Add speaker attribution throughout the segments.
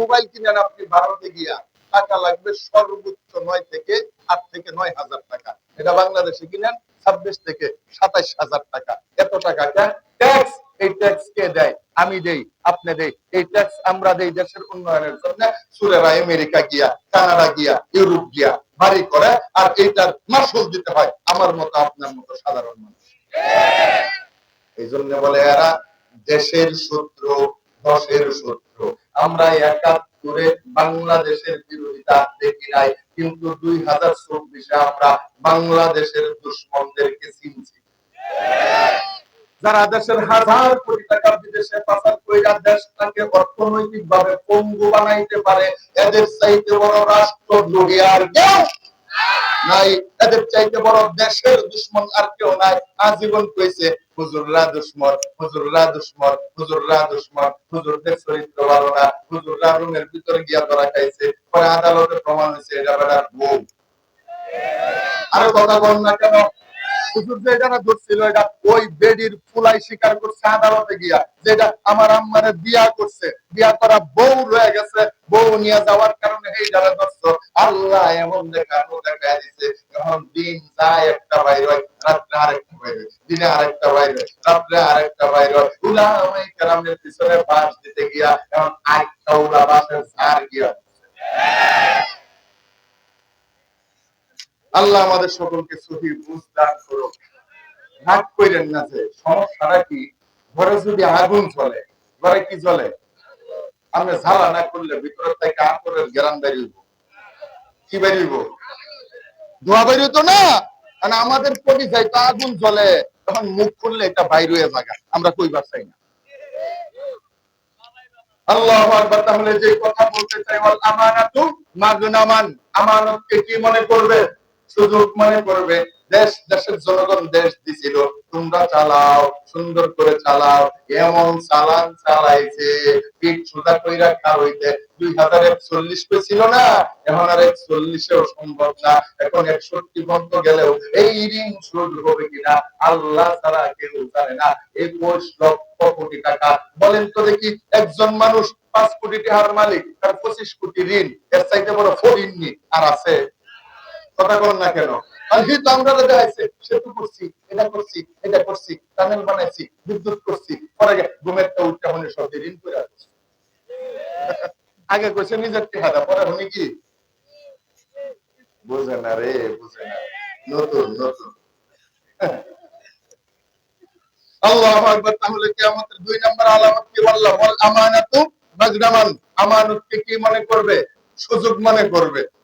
Speaker 1: Mobile কিনেন আপনি ভারতে গিয়া, টাকা লাগবে সর্বোচ্চ নয় থেকে আট থেকে নয় হাজার টাকা। এটা বাংলাদেশে কিনেন ছাব্বিশ থেকে সাতাইশ হাজার টাকা। এত টাকা কেন? ট্যাক্স, এই ট্যাক্স কে দেয়? আমি দেই, আপনি দেই। এই ট্যাক্স আমরা দেই দেশের উন্নয়নের জন্য। সুরেরা আমেরিকা গিয়া, কানাডা গিয়া, ইউরোপ গিয়া বাড়ি করে আর এইটার মাসুল দিতে হয়। আমার মতো, আপনার মতো সাধারণ মানুষ। এই জন্য বলে এরা দেশের শত্রু, দশের শত্রু। আমরা একাত্তরে বাংলাদেশের বিরোধিতা দেখি নাই, কিন্তু দুই হাজার চব্বিশে আমরা বাংলাদেশের দুশ্মনদেরকে চিনছি। যারা দেশের হাজার কোটি টাকা বিদেশে পাচার কইরা দেশটাকে অর্থনৈতিক ভাবে পঙ্গু বানাইতে পারে, এদের চাইতে বড় রাষ্ট্র দ্রোহী আর কেউ নাই। এদের চাইতে বড় দেশের দুশ্মন আর কেউ নাই। আজীবন কইছে হুজুররা দুশ্মন হুজুররা দুশ্মন হুজুররা দুশ্মন হুজুরদের চরিত্র ভালো না হুজুররা রুমের ভিতরে গিয়া ধরা খাইছে, পরে আদালতে প্রমাণ হয়েছে এটা বেটার বউ আরও কথা বল না কেন? হুজুর যে ধরছিল, এটা ওই বেডির ফুলাই স্বীকার করছে আদালতে গিয়া, যেটা আমার আম্মারে বিয়া করছে। বিয়া করা বউ রয়ে গেছে, বউ নিয়ে যাওয়ার কারণে এই যারা ধরছ, আল্লাহ এমন দেখানো দেখা দিছে এখন দিন যায় একটা বাইর হয়, রাত্রে আরেকটা বাইর হয়, দিনে আরেকটা বাইর হয়, রাত্রে আরেকটা বাইর হয়। উলামায়ে কেরামের পিছনে বাস দিতে গিয়া, এখন আরেকটা উলা বাসের ঝাড় গিয়া আল্লাহ আমাদের সকলকে সহি বুঝ দান করুক। ভাগ কইরেন না যে, সমস্যাটা কি? ঘরে যদি আগুন চলে ঘরে কি আমরা ঝালা না করলে থেকে কি ধোয়া বেরিয়ে তো না? মানে আমাদের পরি যাই তো আগুন জ্বলে, তখন মুখ খুললে এটা বাইরে হয়ে জায়গা আমরা কইবার চাই না? আল্লাহ আকবার, তাহলে যে কথা বলতে চাই আমানাতু মাগনামান। আমানতকে কি মনে করবে? সুযোগ মনে করবে। দেশ, দেশের জনগণ দেশ দিছিল। তোমরা চালাও, সুন্দর করে চালাও। এমন চালান চালাইছে, পিঠ সোজা কইরা খার হইতে। দুই হাজার একচল্লিশ ছিল না? এখন আর একচল্লিশেও সম্ভব না। এখন একষট্টি গেলেও এই ঋণ শোধ হবে কিনা? আল্লাহ ছাড়া কেউ জানে না। একুশ লক্ষ কোটি টাকা। বলেন তো দেখি, একজন মানুষ পাঁচ কোটি টাকার মালিক, তার পঁচিশ কোটি ঋণ, এর চাইতে বড় ফরিননি আর আছে? কথা না কেন? আমরা সেতু করছি, এটা করছি এটা করছি, টানেল বানাইছি, বিদ্যুৎ করছি, পরে সব ঋণ করে আগে কইছে নিজের টেহাদা পরে কি? না রে না। নতুন নতুন। আল্লাহ আকবার, তাহলে কিয়ামতের দুই নম্বর আলামত কি বললাম? বল আমানাতু মাজরামান আমানতকে কি মনে করবে? সুযোগ মনে করবে।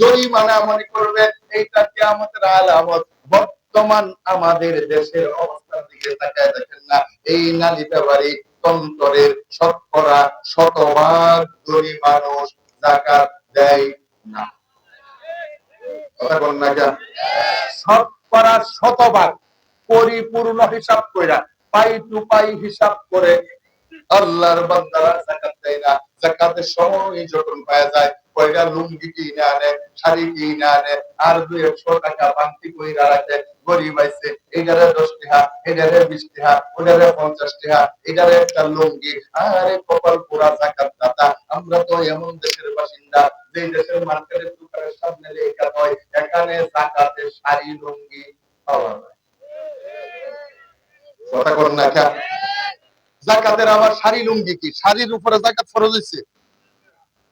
Speaker 1: জরিমানা মনে করবে, এইটা আলামত। বর্তমান আমাদের দেশের অবস্থার দিকে তাকায় দেখেন না, এই নালিতা বাড়ি তন্তরের শতকরা শতভাগ ধনী মানুষ জাকাত দেয় না। কথা বল না কেন? শতকরা শতভাগ পরিপূর্ণ হিসাব কইরা, পাই টু পাই হিসাব করে আল্লাহর বান্দারা জাকাত দেয় না। জাকাতের সময় যখন পাওয়া যায় কয়টা লুঙ্গি কিনে আনে, শাড়ি কিনে আনে, আর দুই একশো টাকা বান্তি কইরা রাখে, গরিব আইছে এটারে দশ টাকা এটারে বিশ টাকা, ওটারে পঞ্চাশ টাকা এটারে একটা লুঙ্গি। আরে কপাল পুরা জাকাত দাতা আমরা তো এমন দেশের বাসিন্দা যে দেশের মার্কেটের দোকানের সামনে লেখা হয়, এখানে জাকাতের শাড়ি, লুঙ্গি পাওয়া যায়। কথা কর না জাকাতের আবার শাড়ি লুঙ্গি কি? শাড়ির উপরে জাকাত ফরজ হয়েছে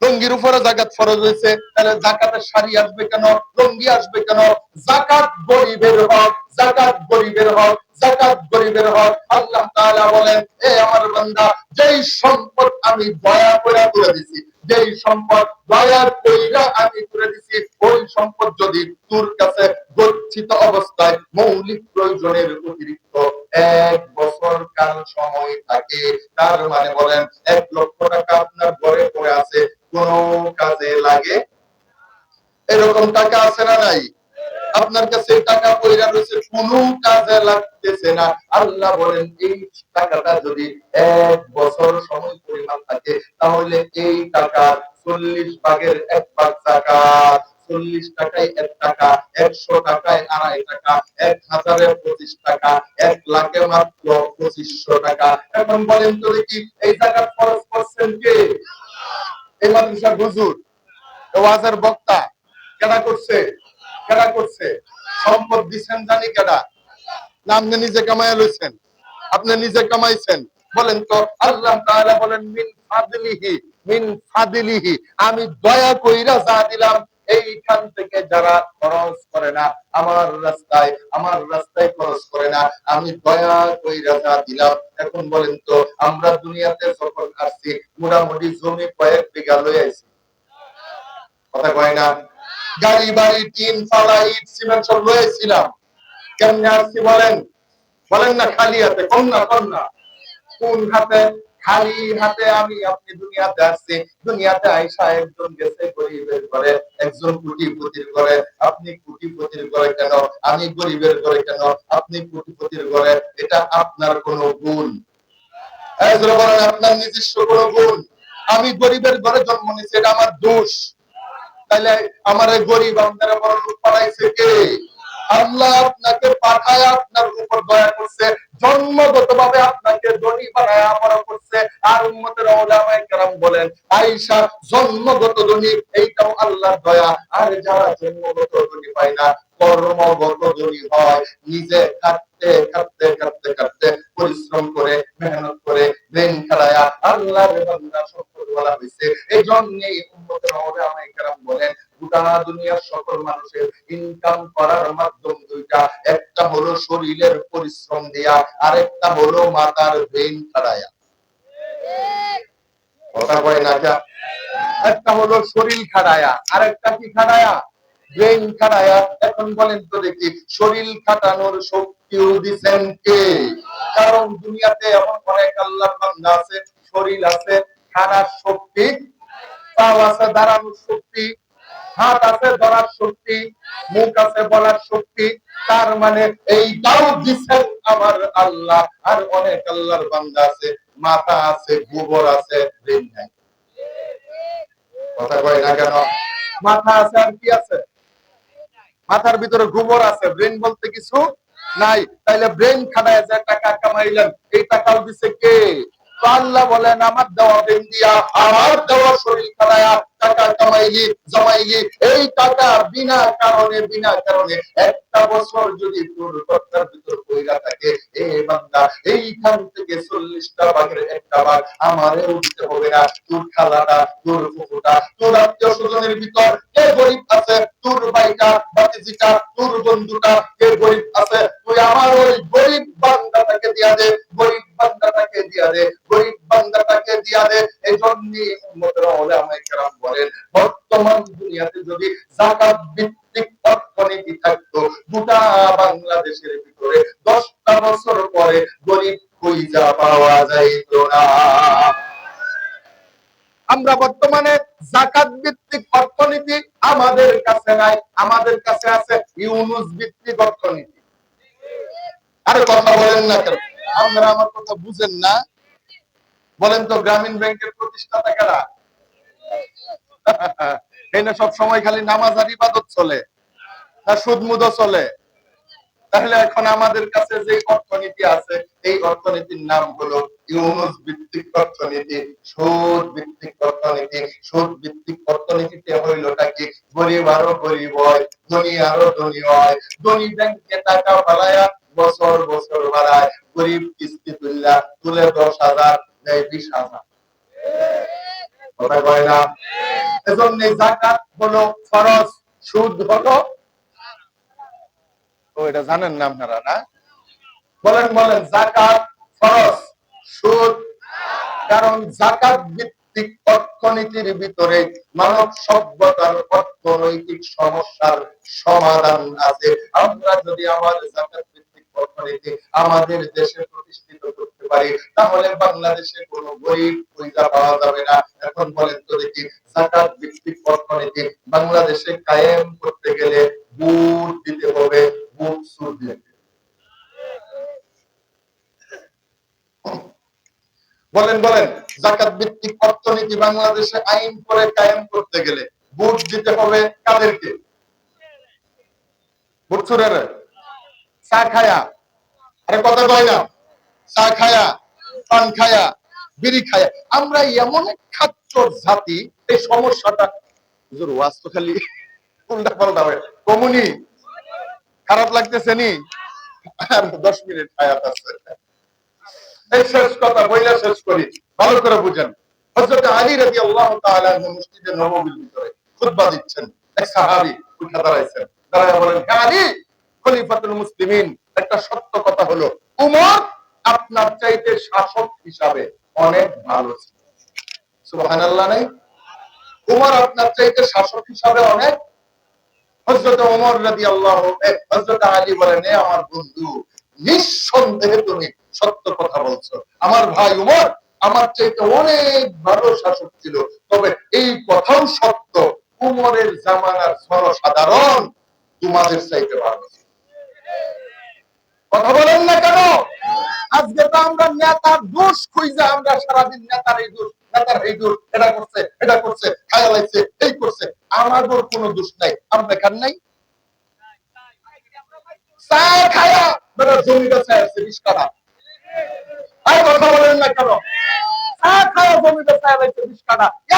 Speaker 1: লুঙ্গির উপরে জাকাত ফরজ হয়েছে তাহলে জাকাতের শাড়ি আসবে কেন? লুঙ্গি আসবে কেন? জাকাত গরিবের হক, জাকাত গরিবের হক, জাকাত গরিবের হক। আল্লাহ তাআলা বলেন, এ আমার বান্দা, যেই সম্পদ আমি দয়া করে তুলে দিছি, যেই সম্পদ দয়া কইরা আমি করে দিছি, ওই সম্পদ যদি তোর কাছে গচ্ছিত অবস্থায় মৌলিক প্রয়োজনের অতিরিক্ত এক বছর কাল সময় থাকে। তার মানে বলেন, এক লক্ষ টাকা আপনার ঘরে পড়ে আছে, কোন কাজে লাগে? এরকম টাকা আছে না নাই? আপনার কাছে টাকা পয়সা রয়েছে, কোনো কাজে লাগতেছে না। আল্লাহ বলেন, এই টাকাটা যদি এক বছর সময় পরিমাণ থাকে, তাহলে এই টাকা চল্লিশ ভাগের এক ভাগ টাকা চল্লিশ টাকায় এক টাকা, একশো টাকায় আড়াই টাকা, এক হাজারে পঁচিশ টাকা, এক লাখে মাত্র পঁচিশশো টাকা। এখন বলেন তো দেখি এই টাকা খরচ করছেন কে? এই মাদ্রাসার হুজুর ওয়াজের বক্তা, কেডা করছে? কেডা করছে? সম্পদ দিচ্ছেন জানি কেডা? না, আপনি নিজে কামাইয়া লইছেন। আপনি নিজে কামাইছেন। বলেন তো, আল্লাহ তাআলা বলেন, মিন ফাদলিহি মিন ফাদলিহি। আমি দয়া কইরা যা দিলাম এইখান থেকে যারা খরচ করে না, আমার রাস্তায় আমার রাস্তায় খরচ করে না, আমি দয়া কইরা যা দিলাম। এখন বলেন তো, আমরা দুনিয়াতে যখন আসছি মোটামুটি জমি কয়েক বিঘা লই আইছি। কথা কয় না? গাড়ি, বাড়ি, টিন, ফালা, ইট, সিমেন্ট সব লয়েছিলাম কেমনে আসছি বলেন? বলেন না খালি হাতে কন্যা কন্যা কোন হাতে? খালি হাতে আমি আপনি দুনিয়াতে আসছি। দুনিয়াতে আইসা একজন গেছে গরিবের ঘরে, একজন কোটিপতির ঘরে। আপনি কোটিপতির ঘরে কেন? আমি গরিবের ঘরে কেন? আপনি কোটিপতির ঘরে, এটা আপনার কোনো গুণ। আপনার নিজস্ব কোনো গুণ। আমি গরিবের ঘরে জন্ম নিয়েছি, এটা আমার দোষ। তাহলে আমার গরিব আপনারা বড় লোক পাঠাইছে কে? আল্লাহ আপনাকে পাঠায়, আপনার উপর দয়া করছে জন্মগত ভাবে আপনাকে ধনী বানায় বড় করছে। আর উম্মতের ওলামায়ে কেরাম বলেন, আয়েশা, জন্মগত ধনী, এইটাও আল্লাহর দয়া। আর যারা জন্মগত ধনী পায় না, কর্মগত ধনী হয় নিজে খাটতে খাটতে খাটতে পরিশ্রম করে, মেহনত করে ব্রেন খেলায়া আল্লাহর বান্দা সম্পদ বলা হয়েছে এই জন্যই উম্মতের ওলামায়ে কেরাম বলেন, গোটা দুনিয়ার সকল মানুষের ইনকাম করার মাধ্যম দুইটা। একটা হলো শরীরের পরিশ্রম দিয়া, আরেকটা হলো মাতার ব্রেন খাড়ায়া কথা কয় না একটা হলো শরীর খাড়ায়া আরেকটা কি খাড়ায়া ব্রেন খাড়ায়া এখন বলেন তো দেখি, শরীর খাটানোর দিছেন কে কারণ দুনিয়াতে এমন অনেক বান্দা আছে, শরীর আছে খাড়ার শক্তি, পাও আছে, দাঁড়ানোর শক্তি, হাত আছে, ধরার শক্তি, মুখ আছে, বলার শক্তি, তার মানে এইটাও দিচ্ছেন আমার আল্লাহ, আর অনেক আল্লাহর বান্দা আছে, মাথা আছে, গোবর আছে নাই। কথা কয় না কেন? মাথা আছে আর কি আছে? মাথার ভিতরে গোবর আছে, ব্রেন বলতে কিছু নাই, তাইলে ব্রেন খাটায় যে টাকা কামাইলেন, এই টাকাও দিছে কে? আল্লাহ বলেন, আমার দেওয়া দিয়া, আমার দেওয়া শরীর টাকা কামাইলি, জমাইলি। এই টাকা বিনা কারণে বিনা কারণে একটা বছর যদি ভিতর থাকে এ বান্দা, এইখান থেকে চল্লিশটা বাঘের একটা বাঘ আমারে উঠতে হবে না। তোর খালাটা, তোর ফুফুটা, তোর আত্মীয় স্বজনের ভিতর কে গরিব আছে? তোর ভাইটা বাতিজিটা তোর বন্ধুটা কে গরিব আছে? তুই আমার ওই গরিব বান্দাটাকে দিয়া দে। গরিব বান্দাটাকে দিয়া দে, গরিব বান্দাটাকে দিয়া দে। কেরাম বলেন, বর্তমান দুনিয়াতে যদি ভিত্তিক থাকতো বাংলাদেশের ভিতরে দশটা বছর পরে গরিব পাওয়া যাইত না। আমরা বর্তমানে জাকাত ভিত্তিক অর্থনীতি আমাদের কাছে নাই, আমাদের কাছে আছে ইউনুস ভিত্তিক অর্থনীতি। আরে কথা বলেন না কেন? আপনারা আমার কথা বুঝেন না। বলেন তো, গ্রামীণ ব্যাংকের প্রতিষ্ঠাতা কারা? সব সময় খালি নামাজ আর ইবাদত চলে, না সুদ চলে। তাহলে এখন আমাদের কাছে যে অর্থনীতি আছে, এই অর্থনীতির নাম হলো ইউনুস ভিত্তিক অর্থনীতি। সুদ ভিত্তিক অর্থনীতি। সুদ ভিত্তিক অর্থনীতিতে হইলটা কি? গরিব আরও গরিব হয়, ধনী আরও ধনী হয়। ধনী ব্যাংকে টাকা ফালায়া বছর বছর বাড়ায়, গরিব কিস্তি তুললা তুলে দশ হাজার, দেয় বিশ হাজার। অর্থনীতির ভিতরে মানব সভ্যতার অর্থনৈতিক সমস্যার সমাধান আছে। আমরা যদি আমার জাকাত অর্থনীতি আমাদের দেশে প্রতিষ্ঠিত করতে পারি, তাহলে বাংলাদেশে কোনো গরিব পয়সা পাওয়া যাবে না। এখন বলেন তো দেখি জাকাত ভিত্তিক অর্থনীতি, বাংলাদেশে কায়েম করতে গেলে বুট দিতে হবে বুট সুদ দিতে বলেন বলেন জাকাত ভিত্তিক অর্থনীতি বাংলাদেশে আইন করে কায়েম করতে গেলে ভোট দিতে হবে কাদেরকে? ভোট চুরের চা খায়া। আরে কয় না। বিড়ি খায়া। আমরা এমন খাদ্য জাতি, এই সমস্যাটা হুজুর, ওয়াজ তো খালি উল্টা পাল্টা হয়। কমুনি। খারাপ লাগতেছে নি? দশ মিনিট হায়াত আছে। এই শেষ কথা বইলা শেষ করি। ভালো করে বুঝেন। হযরত আলী রাদিয়াল্লাহু তাআলা মসজিদে নববীর ভিতরে খুতবা দিচ্ছেন। এক সাহাবী উঠে দাঁড়াইছেন। দাঁড়ায় বলেন আলী খলিফাতুল মুসলিমিন, একটা সত্য কথা হলো, উমর আপনার চাইতে শাসক হিসাবে অনেক ভালো ছিল। সুবহানাল্লাহ নাই? উমর আপনার চাইতে শাসক হিসাবে অনেক? হযরত ওমর রাদিয়াল্লাহু হযরত আলী বলেন আমার বন্ধু, নিঃসন্দেহে তুমি সত্য কথা বলছো। আমার ভাই উমর আমার চাইতে অনেক ভালো শাসক ছিল, তবে এই কথাও সত্য, উমরের জামানার জনসাধারণ তোমাদের চাইতে ভালো ছিল। কথা বলেন না কেন? আজকে তো আমরা নেতার দোষ খুঁজে, আমরা সারাদিন নেতার এই দোষ, নেতার এই দোষ, এটা করছে এটা করছে এই করছে। আমাদের দোষ নাই নাই। খায়া! বেটা আছে বিশ কাটা। আর কথা বলেন না কেন? চা খায়া আছে বিশ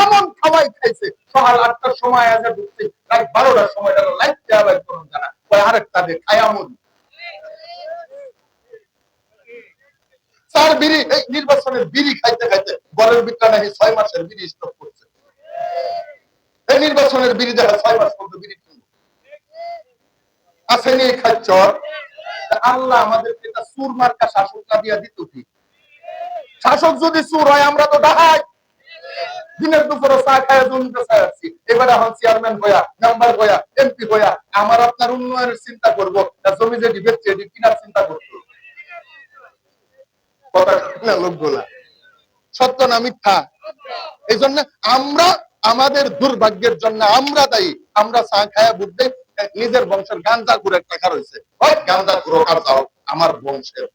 Speaker 1: এমন খাওয়াই খাইছে, সকাল আটটার সময় আজ ঢুকছে, রাত বারোটার সময় লাইট দেওয়া কোনো জানা। ওই আরেকটা দিয়ে খায়া মরি চার বিড়ি, এই নির্বাচনের বিড়ি খাইতে খাইতে গড়ের ভিতরে নাকি ছয় মাসের বিড়ি স্টক করছে। এই নির্বাচনের বিড়ি দেখা ছয় মাস পর্যন্ত বিড়ি আসেনি আল্লাহ আমাদেরকে এটা সুর মার্কা শাসক না দিয়া দিত শাসক যদি সুর হয়, আমরা তো ডাহাই দিনের দুপুরে চা খায় জমিতে চা আছি এবারে এখন চেয়ারম্যান হইয়া মেম্বার হইয়া এমপি হইয়া, আমার আপনার উন্নয়নের চিন্তা করব। জমি যে ডিবেট কিনার চিন্তা করতো না লোকগুলা। সত্য না মিথ্যা? এই জন্য আমরা আমাদের দুর্ভাগ্যের জন্য আমরা দায়ী। আমরা চা খায়া বুঝতে নিজের বংশের গাঞ্জা ঘুরে টাকা রয়েছে ওই গাঞ্জা কার আমার বংশের।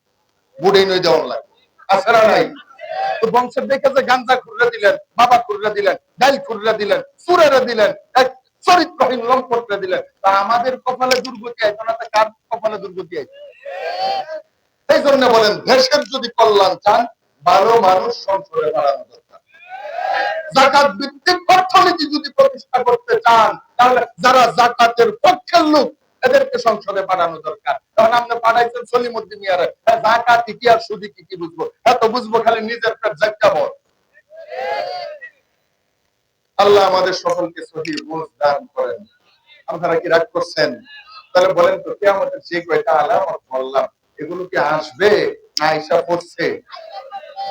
Speaker 1: বুড়ে নই দেওয়ার লাগে। আসরা নাই। বংশের দেখে যে গাঞ্জা খুরলে দিলেন বাবা খুরলে দিলেন ডাইল খুরলে দিলেন, সুরেরে দিলেন, এক চরিত্রহীন লম্পটরে দিলেন। তা আমাদের কপালে দুর্গতি আইতো না, তা কার কপালে দুর্গতি আইতো? এই জন্য বলেন দেশের যদি কল্যাণ চান ভালো মানুষ সংসদে বাড়ানো দরকার। জাকাত ভিত্তিক অর্থনীতি যদি প্রতিষ্ঠা করতে চান তাহলে যারা জাকাতের পক্ষের লোক এদেরকে সংসদে পাঠানো দরকার। তখন আপনি পাঠাইছেন সলিমুদ্দিন হ্যাঁ, জাকাত কি আর কি কি বুঝব? এত বুঝব খালি নিজের পেট জাক্কা বল। আল্লাহ আমাদের সকলকে সহি বুঝ দান করেন। আপনারা কি রাগ করছেন? তাহলে বলেন তো কে আমাদের যে কয়টা আলামত বললাম। এগুলো কি আসবে? না আইসা পড়ছে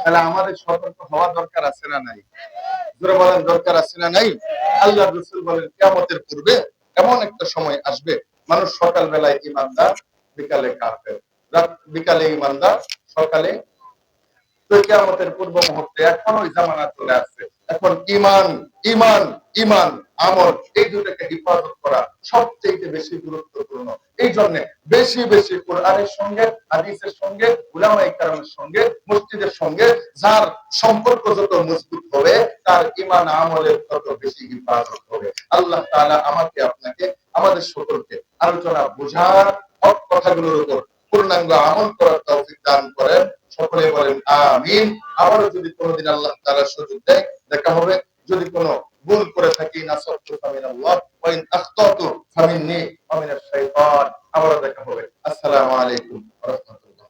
Speaker 1: তাহলে আমাদের সতর্ক হওয়া দরকার আছে না নাই? জোরে বলেন, দরকার আছে না নাই? আল্লাহ রসুল বলেন কেমতের পূর্বে এমন একটা সময় আসবে, মানুষ সকাল বেলায় ইমানদার বিকালে কাফের। বিকালে ইমানদার সকালে তো কেমতের পূর্ব মুহূর্তে এখন ওই জামানা চলে আসছে। এখন ইমান ইমান ইমান আমল, এই দুটাকে হেফাজত করা সবচেয়ে বেশি গুরুত্বপূর্ণ। এই জন্য বেশি বেশি কোরআনের সঙ্গে, হাদিসের সঙ্গে, উলামায়ে কেরামের সঙ্গে, মসজিদের সঙ্গে যার সম্পর্ক যত মজবুত হবে, তার ইমান আমলের তত বেশি হেফাজত হবে। আল্লাহ তাআলা আমাকে, আপনাকে, আমাদের সকলকে আলোচনা, বোঝার কথাগুলোর উপর পূর্ণাঙ্গ আমল করার তৌফিক দান করেন। সকলে বলেন, আমিন। আবারও যদি কোনোদিন আল্লাহ তারা সুযোগ দেয়, দেখা হবে। যদি কোনো ভুল করে থাকি না সত্য ফামিন আল্লাহ ওয়াইন আখতাতু ওয়া মিনাশ শাইতান, আবারও দেখা হবে। আসসালামু আলাইকুম ওয়া রাহমাতুল্লাহ।